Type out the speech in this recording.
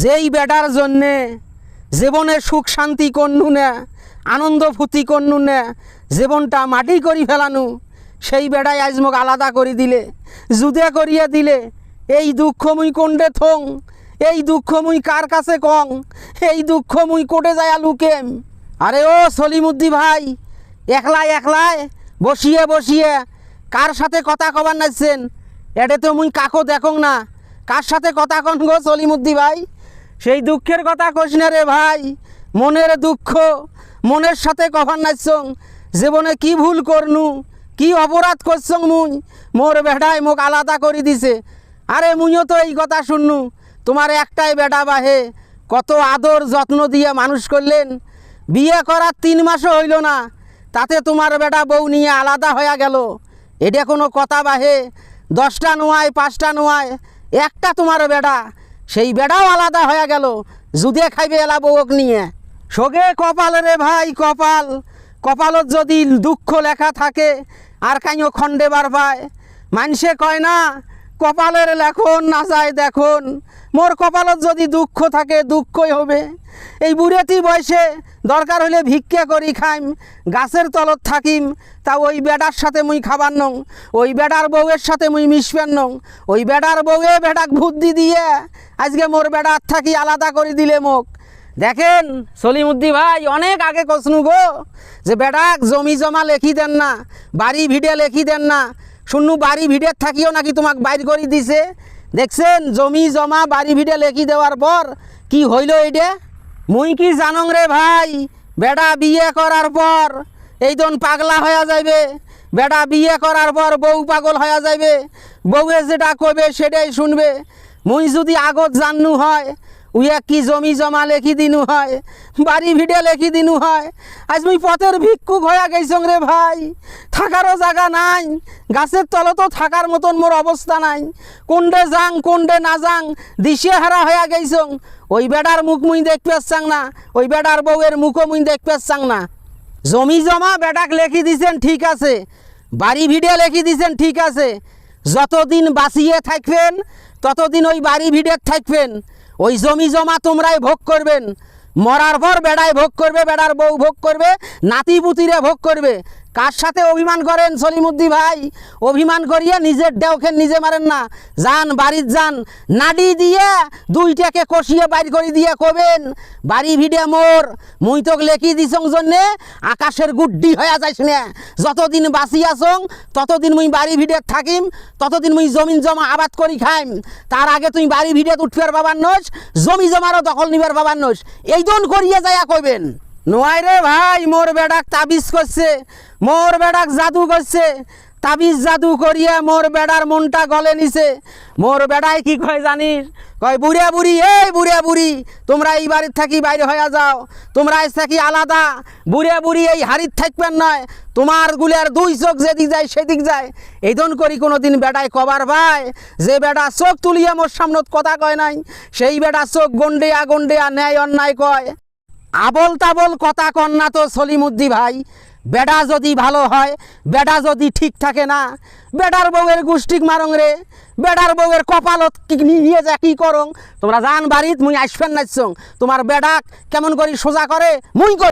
যেই বেটার জন্যে জীবনে সুখ শান্তি কন্যু না, আনন্দ ফুর্তি কন্যু না, জীবনটা মাটি করি ফেলানু, সেই বেড়াই আজ মোক আলাদা করে দিলে জুদে করিয়ে দিলে, এই দুঃখ মুই কোনডে থং, এই দুঃখ মুই কার কাছে কং, এই দুঃখ মুই কোটে যায় লুকেম আরে ও সলিমুদ্দি ভাই, একলাই একলাই বসিয়ে বসিয়ে কার সাথে কথা কবার নাচছেন? এটে তো মুই কাকো দেখং না, কার সাথে কথা কন গো সলিমুদ্দি ভাই? সেই দুঃখের কথা কইস না রে ভাই। মনের দুঃখ, মনের সাথে কভার নাচছং জীবনে কি ভুল করনু, কি অপরাধ করছং মুই? মোর বেড়ায় মোক আলাদা করে দিছে। আরে মুইও তো এই কথা শুননু, তোমার একটাই বেটা বাহে। কত আদর যত্ন দিয়ে মানুষ করলেন। বিয়ে করার তিন মাসও হইল না, তাতে তোমার বেটা বউ নিয়ে আলাদা হয়ে গেল। এটা কোনো কথা বাহে, দশটা নোয়ায়, পাঁচটা নোয়ায়, একটা তোমার বেটা সেই বেটাও আলাদা হয়ে গেল। জুদে খাইবে এলা বউক নিয়ে। সোগে কপাল রে ভাই, কপাল। কপালত যদি দুঃখ লেখা থাকে, আর কাইও খণ্ডে বার পায়। মানুষে কয় না কপালের লেখন, না যায় দেখুন। মোর কপালত যদি দুঃখ থাকে, দুঃখই হবে। এই বুড়েতি বয়সে দরকার হলে ভিক্ষা করি খাইম, গাছের তলত থাকিম। তা ওই বেটার সাথে মুই খাবার নং, ওই বেটার বউয়ের সাথে মুই মিশবেন নং। ওই বেটার বউয়ে বেটাক বুদ্ধি দিয়ে আজকে মোর বেটার থাকি আলাদা করে দিলে মোক। দেখেন, সলিমুদ্দি ভাই, অনেক আগে কসনু গো, যে বেটাক জমি জমা লেখি দেন না, বাড়ি ভিড়ে লেখি দেন না শুনু বাড়ি ভিড়ের থাকিও নাকি তোমাক বাইর করে দিছে? দেখছেন, জমি জমা বাড়ি ভিড়ে লেখি দেওয়ার পর কি হইল এইটা? মুই কি জানং রে ভাই? বেটা বিয়ে করার পর এই দন পাগলা হয়ে যাইবে। বেটা বিয়ে করার পর বউ পাগল হয়ে যাইবে। বউয়ে যেটা কবে সেটাই শুনবে। মুই যদি আগত জাননু হয় উইয়া কি জমি জমা লেখি দিনু হয়? বাড়ি ভিড়ে লেখি দিনু হয়? আজ মুই পথের ভিক্ষুক হয়ে গেছং রে ভাই। থাকারও জায়গা নাই। গাছের তলতো থাকার মতন মোর অবস্থা নাই। কোনডে যাং, কোনডে না যাং, দিশে হারা হয়ে গেছং ওই বেডার মুখ মুই দেখতে চাং না। ওই বেডার বউয়ের মুখও মুই দেখতে চাং না। জমি জমা বেটাক লেখি দিছেন ঠিক আছে। বাড়ি ভিড়ে লেখি দিছেন ঠিক আছে। যতদিন বাঁচিয়ে থাকবেন, ততদিন ওই বাড়ি ভিড়ে থাকবেন। ওই জমি জমা তোমরাই ভোগ করবেন। মরার পর বেড়ায় ভোগ করবে, বেড়ার বউ ভোগ করবে, নাতি পুতিরে ভোগ করবে। কার সাথে অভিমান করেন সলিমুদ্দি ভাই? অভিমান করিয়ে নিজের দেওকে নিজে মারেন না। যান, বাড়ির যান, নাডি দিয়ে দুইটাকে কষিয়ে বাইর করে দিয়ে কবেন। বাড়ি ভিড়ে মোর। মুই তোক লেখি দিছং জন্যে, আকাশের গুড্ডি হয়ে যাইস না। যতদিন বাঁচি আসং ততদিন মুই বাড়ি ভিড়ে থাকিম, ততদিন মুই জমিন জমা আবাদ করি খাইম। তার আগে তুই বাড়ি ভিড়ে উঠবার বাবার নোস, জমি জমারও দখল নিবার বাবার নোস। এই দন করিয়ে যাইয়া কইবেন। নোয়াই রে ভাই, মোর বেড়াক তাবিজ করছে, মোর বেড়াক জাদু করছে। তাবিজ জাদু করিয়া মোর বেড়ার মনটা গলে নিছে। মোর বেড়াই কি কয় জানিস? কয়, বুড়িয়া বুড়ি, এই বুড়িয়া বুড়ি, তোমরা এই বাড়ির থাকি বাইরে হয়ে যাও। তোমরা থাকি আলাদা। বুড়িয়া বুড়ি এই হাড়ির থাকবেন নয়। তোমার গুলের দুই চোখ যেদিক যায়, সেদিক যায়। এই দন করি কোনো দিন বেটায় কবার ভাই। যে বেটা চোখ তুলিয়া মোর সামনত কথা কয় নাই, সেই বেটা চোখ গন্ডেয়া গন্ডেয়া ন্যায় অন্যায় কয়। আবল তাবল কথা কন্যা তো সলিমুদ্দি ভাই। বেটা যদি ভালো হয় বেটা যদি ঠিক থাকে না বেটার বউয়ের গুষ্টিক মারং রে বেটার বউয়ের কপালত নিয়ে যা কি করং? তোমরা জান বাড়িত মুই আসবেন নাচছং। তোমার বেডাক কেমন করি সোজা করে? মুই করি।